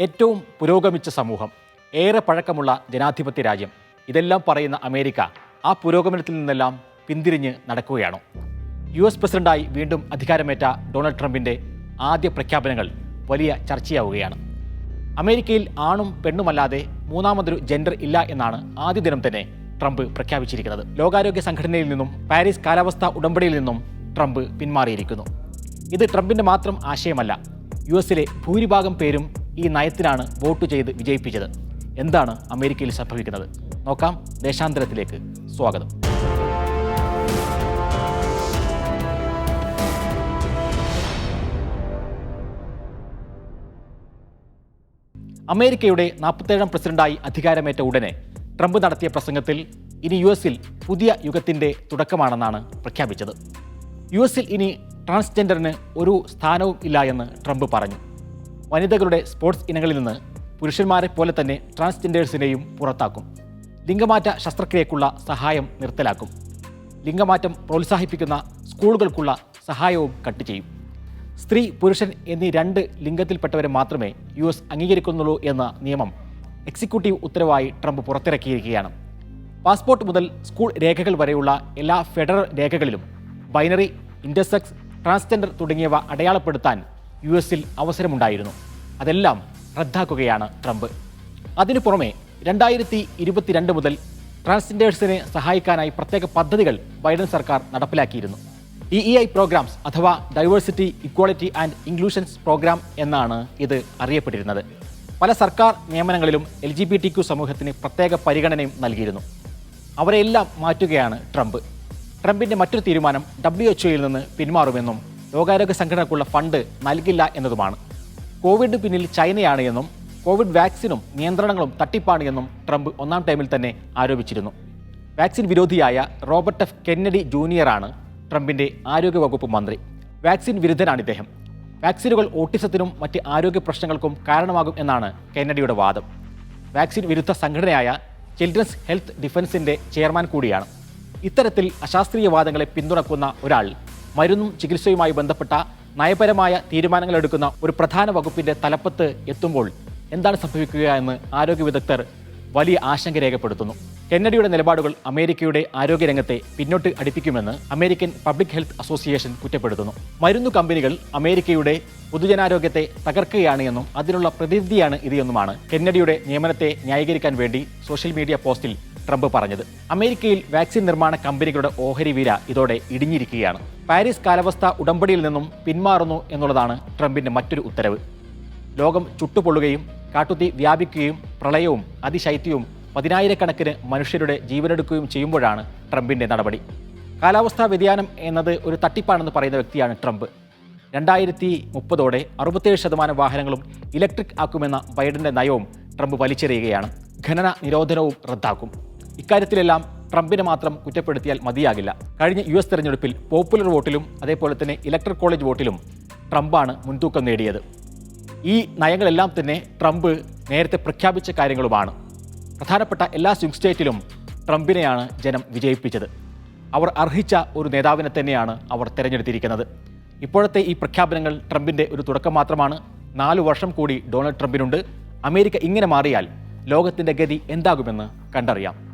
ഏറ്റവും പുരോഗമിച്ച സമൂഹം ഏറെ പഴക്കമുള്ള ജനാധിപത്യ രാജ്യം. ഇതെല്ലാം പറയുന്ന അമേരിക്ക ആ പുരോഗമനത്തിൽ നിന്നെല്ലാം പിന്തിരിഞ്ഞ് നടക്കുകയാണോ. യു എസ് പ്രസിഡന്റായി വീണ്ടും അധികാരമേറ്റ ഡൊണാൾഡ് ട്രംപിന്റെ ആദ്യ പ്രഖ്യാപനങ്ങൾ വലിയ ചർച്ചയാവുകയാണ്. അമേരിക്കയിൽ ആണും പെണ്ണുമല്ലാതെ മൂന്നാമതൊരു ജെൻഡർ ഇല്ല എന്നാണ് ആദ്യ ദിനം തന്നെ ട്രംപ് പ്രഖ്യാപിച്ചിരിക്കുന്നത്. ലോകാരോഗ്യ സംഘടനയിൽ നിന്നും പാരീസ് കാലാവസ്ഥാ ഉടമ്പടിയിൽ നിന്നും ട്രംപ് പിന്മാറിയിരിക്കുന്നു. ഇത് ട്രംപിന്റെ മാത്രം ആശയമല്ല. യു എസിലെ ഭൂരിഭാഗം പേരും ഈ നയത്തിനാണ് വോട്ട് ചെയ്ത് വിജയിപ്പിച്ചത്. എന്താണ് അമേരിക്കയിൽ സംഭവിക്കുന്നത്? നോക്കാം. ദേശാന്തരത്തിലേക്ക് സ്വാഗതം. അമേരിക്കയുടെ നാൽപ്പത്തേഴാം പ്രസിഡന്റായി അധികാരമേറ്റ ഉടനെ ട്രംപ് നടത്തിയ പ്രസംഗത്തിൽ ഇനി യു എസിൽ പുതിയ യുഗത്തിന്റെ തുടക്കമാണെന്നാണ് പ്രഖ്യാപിച്ചത്. യു എസിൽ ഇനി ട്രാൻസ്ജെൻഡറിന് ഒരു സ്ഥാനവും ഇല്ല എന്ന് ട്രംപ് പറഞ്ഞു. വനിതകളുടെ സ്പോർട്സ് ഇനങ്ങളിൽ നിന്ന് പുരുഷന്മാരെ പോലെ തന്നെ ട്രാൻസ്ജെൻഡേഴ്സിനെയും പുറത്താക്കും. ലിംഗമാറ്റ ശസ്ത്രക്രിയക്കുള്ള സഹായം നിർത്തലാക്കും. ലിംഗമാറ്റം പ്രോത്സാഹിപ്പിക്കുന്ന സ്കൂളുകൾക്കുള്ള സഹായവും കട്ട് ചെയ്യും. സ്ത്രീ പുരുഷൻ എന്നീ രണ്ട് ലിംഗത്തിൽപ്പെട്ടവരെ മാത്രമേ യു എസ് അംഗീകരിക്കുന്നുള്ളൂ എന്ന നിയമം എക്സിക്യൂട്ടീവ് ഉത്തരവായി ട്രംപ് പുറത്തിറക്കിയിരിക്കുകയാണ്. പാസ്പോർട്ട് മുതൽ സ്കൂൾ രേഖകൾ വരെയുള്ള എല്ലാ ഫെഡറൽ രേഖകളിലും ബൈനറി ഇന്റർസെക്സ് ട്രാൻസ്ജെൻഡർ തുടങ്ങിയവ അടയാളപ്പെടുത്താൻ യു എസിൽ അവസരമുണ്ടായിരുന്നു. അതെല്ലാം റദ്ദാക്കുകയാണ് ട്രംപ്. അതിനു പുറമെ രണ്ടായിരത്തി ഇരുപത്തിരണ്ട് മുതൽ ട്രാൻസ്ജെൻഡേഴ്സിനെ സഹായിക്കാനായി പ്രത്യേക പദ്ധതികൾ ബൈഡൻ സർക്കാർ നടപ്പിലാക്കിയിരുന്നു. ഇ ഇ ഐ പ്രോഗ്രാംസ് അഥവാ diversity equality and inclusions program എന്നാണ് ഇത് അറിയപ്പെട്ടിരുന്നത്. പല സർക്കാർ നിയമനങ്ങളിലും L G B T Q സമൂഹത്തിന് പ്രത്യേക പരിഗണനയും നൽകിയിരുന്നു. അവരെല്ലാം മാറ്റുകയാണ് ട്രംപ്. ട്രംപിന്റെ മറ്റൊരു തീരുമാനം ഡബ്ല്യു എച്ച് ഒയിൽ നിന്ന് പിന്മാറുമെന്നും ലോകാരോഗ്യ സംഘടനക്കുള്ള ഫണ്ട് നൽകില്ല എന്നതുമാണ്. കോവിഡ് പിന്നിൽ ചൈനയാണ് എന്നും കോവിഡ് വാക്സിനും നിയന്ത്രണങ്ങളും തട്ടിപ്പാണ് എന്നും ട്രംപ് ഒന്നാം ടൈമിൽ തന്നെ ആരോപിച്ചിരുന്നു. വാക്സിൻ വിരോധിയായ റോബർട്ട് എഫ് കെന്നഡി ജൂനിയറാണ് ട്രംപിന്റെ ആരോഗ്യവകുപ്പ് മന്ത്രി. വാക്സിൻ വിരുദ്ധനാണ് ഇദ്ദേഹം. വാക്സിനുകൾ ഓട്ടിസത്തിനും മറ്റ് ആരോഗ്യ പ്രശ്നങ്ങൾക്കും കാരണമാകും എന്നാണ് കെന്നഡിയുടെ വാദം. വാക്സിൻ വിരുദ്ധ സംഘടനയായ ചിൽഡ്രൻസ് ഹെൽത്ത് ഡിഫൻസിന്റെ ചെയർമാൻ കൂടിയാണ്. ഇത്തരത്തിൽ അശാസ്ത്രീയ വാദങ്ങളെ പിന്തുണക്കുന്ന ഒരാൾ മരുന്നും ചികിത്സയുമായി ബന്ധപ്പെട്ട നയപരമായ തീരുമാനങ്ങൾ എടുക്കുന്ന ഒരു പ്രധാന വകുപ്പിന്റെ തലപ്പത്ത് എത്തുമ്പോൾ എന്താണ് സംഭവിക്കുക എന്ന് ആരോഗ്യ വിദഗ്ധർ വലിയ ആശങ്ക രേഖപ്പെടുത്തുന്നു. കെന്നഡിയുടെ നിലപാടുകൾ അമേരിക്കയുടെ ആരോഗ്യരംഗത്തെ പിന്നോട്ട് അടുപ്പിക്കുമെന്ന് അമേരിക്കൻ പബ്ലിക് ഹെൽത്ത് അസോസിയേഷൻ കുറ്റപ്പെടുത്തുന്നു. മരുന്നു കമ്പനികൾ അമേരിക്കയുടെ പൊതുജനാരോഗ്യത്തെ തകർക്കുകയാണ് എന്നും അതിനുള്ള പ്രതിനിധിയാണ് ഇത് എന്നുമാണ് കെന്നഡിയുടെ നിയമനത്തെ ന്യായീകരിക്കാൻ വേണ്ടി സോഷ്യൽ മീഡിയ പോസ്റ്റിൽ ട്രംപ് പറഞ്ഞത്. അമേരിക്കയിൽ വാക്സിൻ നിർമ്മാണ കമ്പനികളുടെ ഓഹരി വില ഇതോടെ ഇടിഞ്ഞിരിക്കുകയാണ്. പാരീസ് കാലാവസ്ഥ ഉടമ്പടിയിൽ നിന്നും പിന്മാറുന്നു എന്നുള്ളതാണ് ട്രംപിന്റെ മറ്റൊരു ഉത്തരവ്. ലോകം ചുട്ടുപൊള്ളുകയും കാട്ടുതീ വ്യാപിക്കുകയും പ്രളയവും അതിശൈത്യവും പതിനായിരക്കണക്കിന് മനുഷ്യരുടെ ജീവനെടുക്കുകയും ചെയ്യുമ്പോഴാണ് ട്രംപിന്റെ നടപടി. കാലാവസ്ഥാ വ്യതിയാനം എന്നത് ഒരു തട്ടിപ്പാണെന്ന് പറയുന്ന വ്യക്തിയാണ് ട്രംപ്. രണ്ടായിരത്തി മുപ്പതോടെ അറുപത്തേഴ് ശതമാനം വാഹനങ്ങളും ഇലക്ട്രിക് ആക്കുമെന്ന ബൈഡന്റെ നയവും ട്രംപ് വലിച്ചെറിയുകയാണ്. ഖനന നിരോധനവും റദ്ദാക്കും. ഇക്കാര്യത്തിലെല്ലാം ട്രംപിനെ മാത്രം കുറ്റപ്പെടുത്തിയാൽ മതിയാകില്ല. കഴിഞ്ഞ യു എസ് തെരഞ്ഞെടുപ്പിൽ പോപ്പുലർ വോട്ടിലും അതേപോലെ തന്നെ ഇലക്ട്രൽ കോളേജ് വോട്ടിലും ട്രംപാണ് മുൻതൂക്കം നേടിയത്. ഈ നയങ്ങളെല്ലാം തന്നെ ട്രംപ് നേരത്തെ പ്രഖ്യാപിച്ച കാര്യങ്ങളുമാണ്. പ്രധാനപ്പെട്ട എല്ലാ സ്വിംഗ് സ്റ്റേറ്റിലും ട്രംപിനെയാണ് ജനം വിജയിപ്പിച്ചത്. അവർ അർഹിച്ച ഒരു നേതാവിനെ തന്നെയാണ് അവർ തിരഞ്ഞെടുത്തിരിക്കുന്നത്. ഇപ്പോഴത്തെ ഈ പ്രഖ്യാപനങ്ങൾ ട്രംപിന്റെ ഒരു തുടക്കം മാത്രമാണ്. നാലു വർഷം കൂടി ഡൊണാൾഡ് ട്രംപിനുണ്ട്. അമേരിക്ക ഇങ്ങനെ മാറിയാൽ ലോകത്തിന്റെ ഗതി എന്താകുമെന്ന് കണ്ടറിയാം.